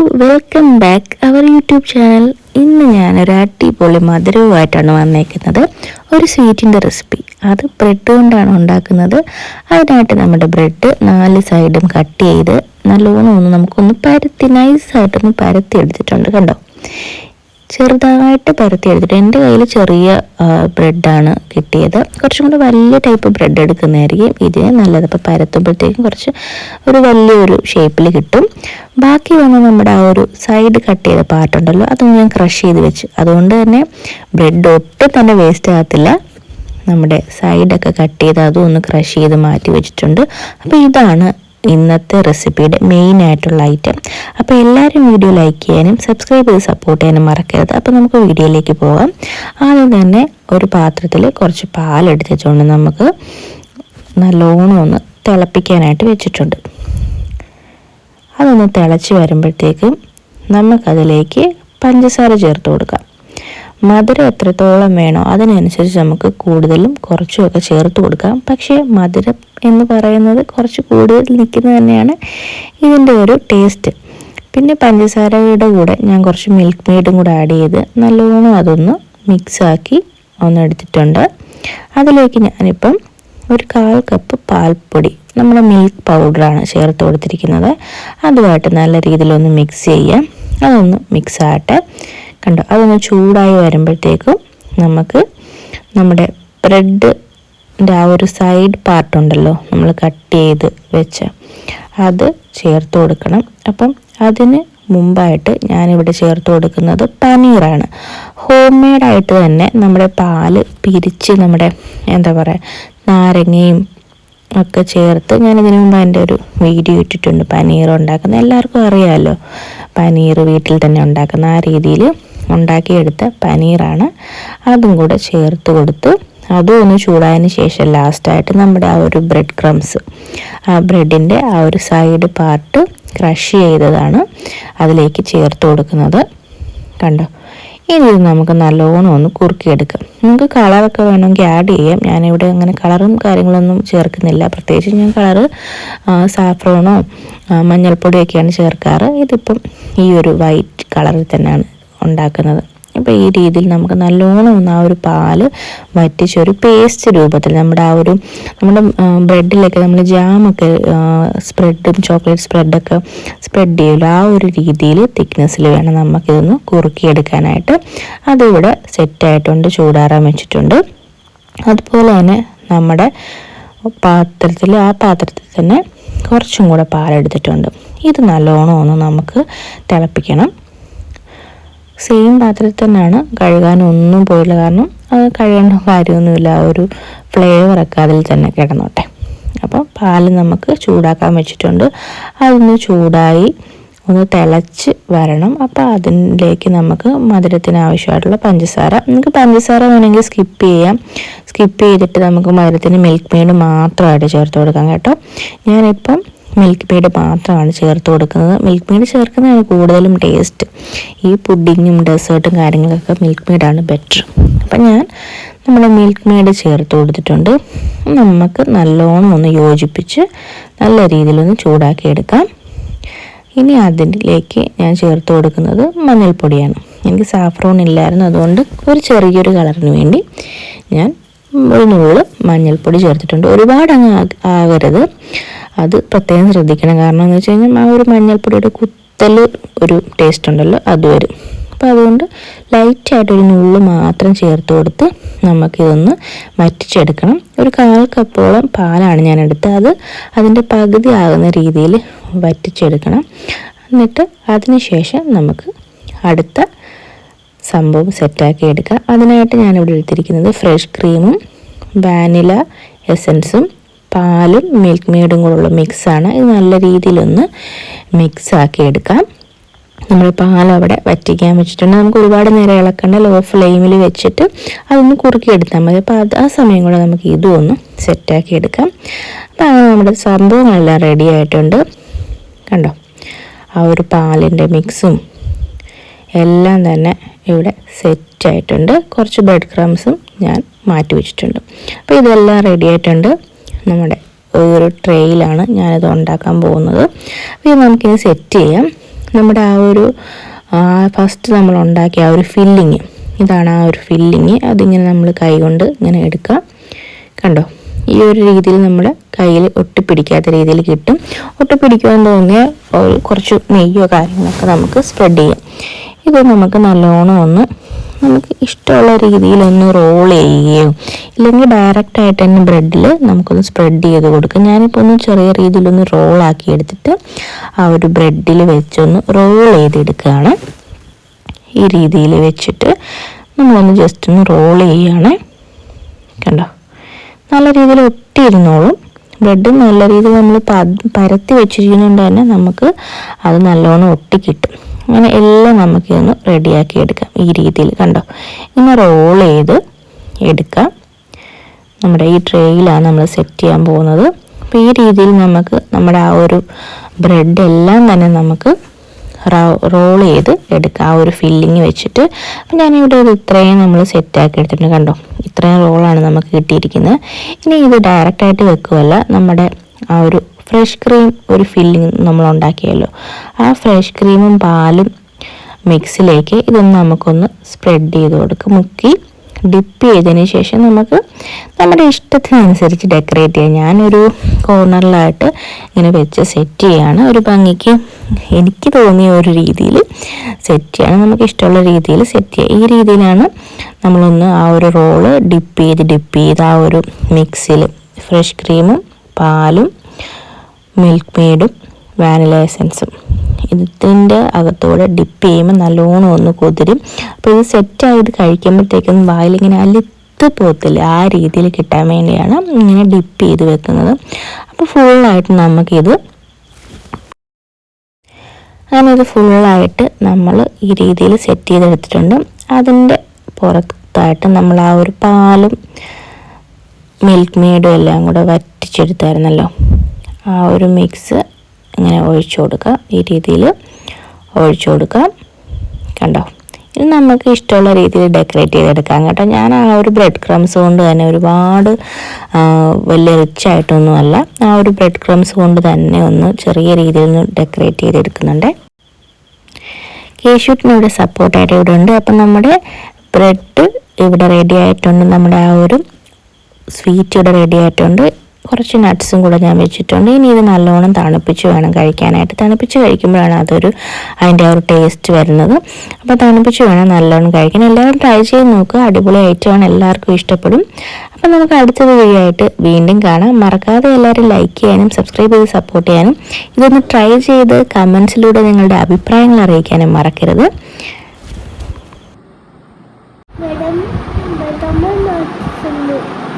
Welcome back our YouTube channel ഇന്ന് ഞാനൊരു അടിപൊളി മധുരവുമായിട്ടാണ് വന്നേക്കുന്നത്. ഒരു സ്വീറ്റിന്റെ റെസിപ്പി അത് ബ്രെഡ് കൊണ്ടാണ് ഉണ്ടാക്കുന്നത്. അതിനായിട്ട് നമ്മുടെ ബ്രെഡ് നാല് സൈഡും കട്ട് ചെയ്ത് നല്ലോണം ഒന്ന് നമുക്കൊന്ന് പരത്തി നൈസായിട്ടൊന്ന് പരത്തി എടുത്തിട്ടുണ്ട് കണ്ടോ? ചെറുതായിട്ട് പരത്തി എടുത്തിട്ട് എന്റെ കയ്യിൽ ചെറിയ ബ്രെഡാണ് കിട്ടിയത്. കുറച്ചും കൂടെ വലിയ ടൈപ്പ് ബ്രെഡ് എടുക്കുന്നതായിരിക്കും. ഇതിന് നല്ലത്. അപ്പോൾ പരത്തുമ്പോഴത്തേക്കും കുറച്ച് ഒരു വലിയൊരു ഷേപ്പിൽ കിട്ടും. ബാക്കി വന്ന നമ്മുടെ ആ ഒരു സൈഡ് കട്ട് ചെയ്ത പാർട്ടുണ്ടല്ലോ അതും ഞാൻ ക്രഷ് ചെയ്ത് വെച്ച്. അതുകൊണ്ട് തന്നെ ബ്രെഡ് ഒട്ടും തന്നെ വേസ്റ്റ് ആകത്തില്ല. നമ്മുടെ സൈഡൊക്കെ കട്ട് ചെയ്ത് അതും ഒന്ന് ക്രഷ് ചെയ്ത് മാറ്റി വെച്ചിട്ടുണ്ട്. അപ്പോൾ ഇതാണ് ഇന്നത്തെ റെസിപ്പിയുടെ മെയിൻ ആയിട്ടുള്ള ഐറ്റം അപ്പോൾ എല്ലാവരും വീഡിയോ ലൈക്ക് ചെയ്യാനും സബ്സ്ക്രൈബ് ചെയ്ത് സപ്പോർട്ട് ചെയ്യാനും മറക്കരുത്. അപ്പോൾ നമുക്ക് വീഡിയോയിലേക്ക് പോകാം ആദ്യം തന്നെ ഒരു പാത്രത്തിൽ കുറച്ച് പാലെടുത്ത് വെച്ചുകൊണ്ട് നമുക്ക് നല്ലോണം ഒന്ന് തിളപ്പിക്കാനായിട്ട് വെച്ചിട്ടുണ്ട്. അതൊന്ന് തിളച്ച് വരുമ്പോഴത്തേക്കും നമുക്കതിലേക്ക് പഞ്ചസാര ചേർത്ത് കൊടുക്കാം. മധുരം എത്രത്തോളം വേണോ അതിനനുസരിച്ച് നമുക്ക് കൂടുതലും കുറച്ചുമൊക്കെ ചേർത്ത് കൊടുക്കാം. പക്ഷേ മധുരം എന്ന് പറയുന്നത് കുറച്ച് കൂടുതൽ നിൽക്കുന്നത് തന്നെയാണ് ഇതിന്റെ ഒരു ടേസ്റ്റ് പിന്നെ പഞ്ചസാരയുടെ കൂടെ ഞാൻ കുറച്ച് മിൽക്ക് മെയ്ഡും കൂടെ ആഡ് ചെയ്ത് നല്ലോണം അതൊന്ന് മിക്സാക്കി ഒന്ന് എടുത്തിട്ടുണ്ട്. അതിലേക്ക് ഞാനിപ്പം ഒരു കാൽ കപ്പ് പാൽപ്പൊടി നമ്മുടെ മിൽക്ക് പൗഡറാണ് ചേർത്ത് കൊടുത്തിരിക്കുന്നത്. അതുമായിട്ട് നല്ല രീതിയിലൊന്ന് മിക്സ് ചെയ്യാം. അതൊന്ന് മിക്സ് ആകട്ടെ. കണ്ടോ? അതൊന്ന് ചൂടായി വരുമ്പോഴത്തേക്കും നമുക്ക് നമ്മുടെ ബ്രെഡിന്റെ ആ ഒരു സൈഡ് പാർട്ടുണ്ടല്ലോ നമ്മൾ കട്ട് ചെയ്ത് വെച്ച്. അത് ചേർത്ത് കൊടുക്കണം. അപ്പം അതിന് മുമ്പായിട്ട് ഞാനിവിടെ ചേർത്ത് കൊടുക്കുന്നത് പനീറാണ്. ഹോം മെയ്ഡായിട്ട് തന്നെ നമ്മുടെ പാൽ പിരിച്ച് നമ്മുടെ എന്താ പറയുക നാരങ്ങയും ഒക്കെ ചേർത്ത് ഞാൻ ഇതിനു മുമ്പ് എന്റെ ഒരു വീഡിയോ ഇട്ടിട്ടുണ്ട് പനീർ ഉണ്ടാക്കുന്ന. എല്ലാവർക്കും അറിയാമല്ലോ പനീർ വീട്ടിൽ തന്നെ ഉണ്ടാക്കുന്ന ആ രീതിയിൽ ഉണ്ടാക്കിയെടുത്ത പനീറാണ്. അതും കൂടെ ചേർത്ത് കൊടുത്ത്. അതും ഒന്ന് ചൂടായതിന് ശേഷം ലാസ്റ്റായിട്ട് നമ്മുടെ ആ ഒരു ബ്രെഡ് ക്രംസ് ആ ബ്രെഡിന്റെ ആ ഒരു സൈഡ് പാർട്ട് ക്രഷ് ചെയ്തതാണ് അതിലേക്ക് ചേർത്ത് കൊടുക്കുന്നത്. കണ്ടോ? ഇനി ഇത് നമുക്ക് നല്ലോണം ഒന്ന് കുറുക്കിയെടുക്കാം. നമുക്ക് കളറൊക്കെ വേണമെങ്കിൽ ആഡ് ചെയ്യാം. ഞാനിവിടെ അങ്ങനെ കളറും കാര്യങ്ങളൊന്നും ചേർക്കുന്നില്ല. പ്രത്യേകിച്ച് ഞാൻ കളറ് സാഫ്രോണോ മഞ്ഞൾപ്പൊടിയൊക്കെയാണ് ചേർക്കാറ്. ഇതിപ്പം ഈ ഒരു വൈറ്റ് കളറിൽ തന്നെയാണ് ഉണ്ടാക്കുന്നത്. അപ്പോൾ ഈ രീതിയിൽ നമുക്ക് നല്ലോണം ഒന്ന് ആ ഒരു പാൽ വറ്റിച്ചൊരു പേസ്റ്റ് രൂപത്തിൽ നമ്മുടെ ആ ഒരു നമ്മുടെ ബ്രെഡിലൊക്കെ നമ്മൾ ജാമൊക്കെ സ്പ്രെഡും ചോക്ലേറ്റ് സ്പ്രെഡൊക്കെ സ്പ്രെഡ് ചെയ്യുമല്ലോ ആ ഒരു രീതിയിൽ തിക്നെസ്സിൽ വേണം നമുക്കിതൊന്ന് കുറുക്കിയെടുക്കാനായിട്ട്. അതിവിടെ സെറ്റായിട്ടുണ്ട് ചൂടാറാൻ വെച്ചിട്ടുണ്ട്. അതുപോലെ തന്നെ നമ്മുടെ പാത്രത്തിൽ ആ പാത്രത്തിൽ തന്നെ കുറച്ചും കൂടെ പാലെടുത്തിട്ടുണ്ട്. ഇത് നല്ലോണം ഒന്ന് നമുക്ക് തിളപ്പിക്കണം. സെയിം പാത്രത്തിൽ തന്നെയാണ് കഴുകാനൊന്നും പോയില്ല. കാരണം അത് കഴുകേണ്ട കാര്യമൊന്നുമില്ല. ആ ഒരു ഫ്ലേവറൊക്കെ അതിൽ തന്നെ കിടന്നോട്ടെ. അപ്പോൾ പാൽ നമുക്ക് ചൂടാക്കാൻ വെച്ചിട്ടുണ്ട്. അതൊന്ന് ചൂടായി ഒന്ന് തിളച്ച് വരണം. അപ്പോൾ അതിലേക്ക് നമുക്ക് മധുരത്തിന് ആവശ്യമായിട്ടുള്ള പഞ്ചസാര. നമുക്ക് പഞ്ചസാര വേണമെങ്കിൽ സ്കിപ്പ് ചെയ്യാം. സ്കിപ്പ് ചെയ്തിട്ട് നമുക്ക് മധുരത്തിന് മിൽക്ക് മെയ്ഡ് മാത്രമായിട്ട് ചേർത്ത് കൊടുക്കാം കേട്ടോ. ഞാനിപ്പം മിൽക്ക് മെയ്ഡ് മാത്രമാണ് ചേർത്ത് കൊടുക്കുന്നത്. മിൽക്ക് മെയ്ഡ് ചേർക്കുന്നതാണ് കൂടുതലും ടേസ്റ്റ് ഈ പുഡിങ്ങും ഡെസേർട്ടും കാര്യങ്ങളൊക്കെ മിൽക്ക് മെയ്ഡാണ് ബെറ്റർ അപ്പം ഞാൻ നമ്മൾ മിൽക്ക് മെയ്ഡ് ചേർത്ത് കൊടുത്തിട്ടുണ്ട്. നമുക്ക് നല്ലോണം ഒന്ന് യോജിപ്പിച്ച് നല്ല രീതിയിലൊന്ന് ചൂടാക്കി എടുക്കാം. ഇനി അതിലേക്ക് ഞാൻ ചേർത്ത് കൊടുക്കുന്നത് മഞ്ഞൾപ്പൊടിയാണ്. എനിക്ക് സാഫ്രോൺ ഇല്ലായിരുന്നു അതുകൊണ്ട് ഒരു ചെറിയൊരു കളറിന് വേണ്ടി ഞാൻ ഒരു നൂറ് മഞ്ഞൾപ്പൊടി ചേർത്തിട്ടുണ്ട്. ഒരുപാട് അങ്ങ് ആകരുത്. അത് പ്രത്യേകം ശ്രദ്ധിക്കണം. കാരണം എന്ന് വെച്ച് കഴിഞ്ഞാൽ ആ ഒരു മഞ്ഞൾപ്പൊടിയുടെ കുത്തൽ ഒരു ടേസ്റ്റ് ഉണ്ടല്ലോ അത് വരും. അപ്പോൾ അതുകൊണ്ട് ലൈറ്റായിട്ടൊരു നുള്ള് മാത്രം ചേർത്ത് കൊടുത്ത് നമുക്കിതൊന്ന് വറ്റിച്ചെടുക്കണം. ഒരു കാൽ കപ്പോളം പാലാണ് ഞാൻ എടുത്തത് അത് അതിന്റെ പകുതി ആകുന്ന രീതിയിൽ വറ്റിച്ചെടുക്കണം. എന്നിട്ട് അതിന് ശേഷം നമുക്ക് അടുത്ത സംഭവം സെറ്റാക്കി എടുക്കാം. അതിനായിട്ട് ഞാനിവിടെ എടുത്തിരിക്കുന്നത് ഫ്രഷ് ക്രീമും വാനില എസൻസും പാലും മിൽക്ക് മെയ്ഡും കൂടെയുള്ള മിക്സാണ് ഇത് നല്ല രീതിയിലൊന്ന് മിക്സാക്കി എടുക്കാം. നമ്മൾ പാൽ അവിടെ വറ്റിക്കാൻ വെച്ചിട്ടുണ്ട്. നമുക്ക് ഒരുപാട് നേരം ഇളക്കണ്ട ലോ ഫ്ലെയിമിൽ വെച്ചിട്ട് അതൊന്ന് കുറുക്കി എടുത്താൽ മതി. അപ്പോൾ അത് ആ സമയം കൂടെ നമുക്ക് ഇതും ഒന്ന് സെറ്റാക്കി എടുക്കാം. അപ്പോൾ അങ്ങനെ നമ്മുടെ സംഭവങ്ങളെല്ലാം റെഡി ആയിട്ടുണ്ട്. കണ്ടോ? ആ ഒരു പാലിന്റെ മിക്സും എല്ലാം തന്നെ ഇവിടെ സെറ്റായിട്ടുണ്ട് കുറച്ച് ബ്രെഡ് ക്രംസും ഞാൻ മാറ്റി വെച്ചിട്ടുണ്ട്. അപ്പോൾ ഇതെല്ലാം റെഡി ആയിട്ടുണ്ട്. നമ്മുടെ ഒരു ട്രെയിലാണ് ഞാനിത് ഉണ്ടാക്കാൻ പോകുന്നത്. അപ്പോൾ ഇത് നമുക്കിത് സെറ്റ് ചെയ്യാം. നമ്മുടെ ആ ഒരു ഫസ്റ്റ് നമ്മൾ ഉണ്ടാക്കിയ ആ ഒരു ഫില്ലിങ് ഇതാണ് ആ ഒരു ഫില്ലിങ് അതിങ്ങനെ നമ്മൾ കൈ കൊണ്ട് ഇങ്ങനെ എടുക്കാം കണ്ടോ? ഈ ഒരു രീതിയിൽ നമ്മൾ കയ്യിൽ ഒട്ടിപ്പിടിക്കാത്ത രീതിയിൽ കിട്ടും. ഒട്ടിപ്പിടിക്കുമെന്ന് തോന്നിയ ഒരു കുറച്ച് നെയ്യോ കാര്യങ്ങളൊക്കെ നമുക്ക് സ്പ്രെഡ് ചെയ്യാം. ഇത് നമുക്ക് നല്ലോണം ഒന്ന് നമുക്ക് ഇഷ്ടമുള്ള രീതിയിലൊന്ന് റോൾ ചെയ്യുകയോ ഇല്ലെങ്കിൽ ഡയറക്റ്റ് ആയിട്ട് തന്നെ ബ്രെഡിൽ നമുക്കൊന്ന് സ്പ്രെഡ് ചെയ്ത് കൊടുക്കാം. ഞാനിപ്പോൾ ഒന്ന് ചെറിയ രീതിയിലൊന്ന് റോളാക്കി എടുത്തിട്ട് ആ ഒരു ബ്രെഡിൽ വെച്ചൊന്ന് റോൾ ചെയ്തെടുക്കുകയാണ്. ഈ രീതിയിൽ വെച്ചിട്ട് നമ്മളൊന്ന് ജസ്റ്റ് ഒന്ന് റോൾ ചെയ്യുകയാണ്. കണ്ടോ? നല്ല രീതിയിൽ ഒട്ടിയിരുന്നോളും. ബ്രെഡ് നല്ല രീതിയിൽ നമ്മൾ പരത്തി വെച്ചിരിക്കുന്നതുകൊണ്ട് തന്നെ നമുക്ക് അത് നല്ലോണം ഒട്ടി കിട്ടും അങ്ങനെ എല്ലാം ഇതൊന്ന് റെഡിയാക്കി എടുക്കാം. ഈ രീതിയിൽ കണ്ടോ? ഇങ്ങനെ റോൾ ചെയ്ത് എടുക്കാം. നമ്മുടെ ഈ ട്രേയിലാണ് നമ്മൾ സെറ്റ് ചെയ്യാൻ പോകുന്നത്. അപ്പോൾ ഈ രീതിയിൽ നമുക്ക് നമ്മുടെ ആ ഒരു ബ്രെഡ് എല്ലാം തന്നെ നമുക്ക് റോൾ ചെയ്ത് എടുക്കുക ആ ഒരു ഫില്ലിങ് വെച്ചിട്ട്. അപ്പം ഞാനിവിടെ ഇത് ഇത്രയും നമ്മൾ സെറ്റാക്കി എടുത്തിട്ടുണ്ട് കണ്ടോ? ഇത്രയും റോളാണ് നമുക്ക് കിട്ടിയിരിക്കുന്നത്. ഇനി ഇത് ഡയറക്റ്റായിട്ട് വെക്കുമല്ല നമ്മുടെ ആ ഒരു ഫ്രഷ് ക്രീം ഒരു ഫില്ലിങ് നമ്മൾ ഉണ്ടാക്കിയല്ലോ ആ ഫ്രഷ് ക്രീമും പാലും മിക്സിലേക്ക് ഇതൊന്ന് നമുക്കൊന്ന് സ്പ്രെഡ് ചെയ്ത് കൊടുക്കും. മുക്കി ഡിപ്പ് ചെയ്തതിന് ശേഷം നമുക്ക് നമ്മുടെ ഇഷ്ടത്തിനനുസരിച്ച് ഡെക്കറേറ്റ് ചെയ്യാം. ഞാനൊരു കോർണറിലായിട്ട് ഇങ്ങനെ വെച്ച് സെറ്റ് ചെയ്യാണ്. ഒരു ഭംഗിക്ക് എനിക്ക് തോന്നിയ ഒരു രീതിയിൽ സെറ്റ് ചെയ്യാണ്. നമുക്ക് ഇഷ്ടമുള്ള രീതിയിൽ സെറ്റ് ചെയ്യാം. ഈ രീതിയിലാണ് നമ്മളൊന്ന് ആ ഒരു റോൾ ഡിപ്പ് ചെയ്ത് ഡിപ്പ് ചെയ്ത് ആ ഒരു മിക്സിൽ ഫ്രഷ് ക്രീമും പാലും മിൽക്ക് മെയ്ഡും വാനില എസൻസും ഇതിന്റെ അകത്തൂടെ ഡിപ്പ് ചെയ്യുമ്പോൾ നല്ലോണം ഒന്ന് കുതിരും. അപ്പോൾ ഇത് സെറ്റായിട്ട് കഴിക്കുമ്പോഴത്തേക്കും വായിലിങ്ങനെ അലുത്ത് പോകത്തില്ല. ആ രീതിയിൽ കിട്ടാൻ വേണ്ടിയാണ് ഇങ്ങനെ ഡിപ്പ് ചെയ്ത് വെക്കുന്നത്. അപ്പോൾ ഫുള്ളായിട്ട് നമുക്കിത് അങ്ങനെ ഇത് ഫുള്ളായിട്ട് നമ്മൾ ഈ രീതിയിൽ സെറ്റ് ചെയ്തെടുത്തിട്ടുണ്ട്. അതിന്റെ പുറത്തായിട്ട് നമ്മൾ ആ ഒരു പാലും മിൽക്ക് മെയ്ഡും എല്ലാം കൂടെ വറ്റിച്ചെടുത്തായിരുന്നല്ലോ. ആ ഒരു മിക്സ് ഇങ്ങനെ ഒഴിച്ചു കൊടുക്കുക ഈ രീതിയിൽ ഒഴിച്ചു കൊടുക്കുക കണ്ടോ? ഇത് നമുക്ക് ഇഷ്ടമുള്ള രീതിയിൽ ഡെക്കറേറ്റ് ചെയ്തെടുക്കാം കേട്ടോ. ഞാൻ ആ ഒരു ബ്രെഡ് ക്രംസ് കൊണ്ട് തന്നെ ഒരുപാട് വലിയ റിച്ച് ആയിട്ടൊന്നുമല്ല ആ ഒരു ബ്രെഡ് ക്രംസ് കൊണ്ട് തന്നെ ഒന്ന് ചെറിയ രീതിയിൽ ഒന്ന് ഡെക്കറേറ്റ് ചെയ്തെടുക്കുന്നുണ്ട്. കേശുട്ടിന് ഇവിടെ സപ്പോർട്ടായിട്ട് ഇവിടെ ഉണ്ട്. അപ്പം നമ്മുടെ ബ്രെഡ് ഇവിടെ റെഡി ആയിട്ടുണ്ട്. നമ്മുടെ ആ ഒരു സ്വീറ്റ് ഇവിടെ റെഡി ആയിട്ടുണ്ട്. കുറച്ച് നട്ട്സും കൂടെ ഞാൻ വെച്ചിട്ടുണ്ട് ഇനി ഇത് നല്ലോണം തണുപ്പിച്ച് വേണം കഴിക്കാനായിട്ട് തണുപ്പിച്ച് കഴിക്കുമ്പോഴാണ് അതൊരു അതിന്റെ ഒരു ടേസ്റ്റ് വരുന്നത് അപ്പോൾ തണുപ്പിച്ച് വേണം നല്ലോണം കഴിക്കാൻ എല്ലാവരും ട്രൈ ചെയ്ത് നോക്കുക അടിപൊളി ഐറ്റമാണ് എല്ലാവർക്കും ഇഷ്ടപ്പെടും അപ്പോൾ നമുക്ക് അടുത്ത വീഡിയോ ആയിട്ട് വീണ്ടും കാണാം മറക്കാതെ എല്ലാവരും ലൈക്ക് ചെയ്യാനും സബ്സ്ക്രൈബ് ചെയ്ത് സപ്പോർട്ട് ചെയ്യാനും ഇതൊന്ന് ട്രൈ ചെയ്ത് കമൻസിലൂടെ നിങ്ങളുടെ അഭിപ്രായങ്ങൾ അറിയിക്കാനും മറക്കരുത് Madam, madam,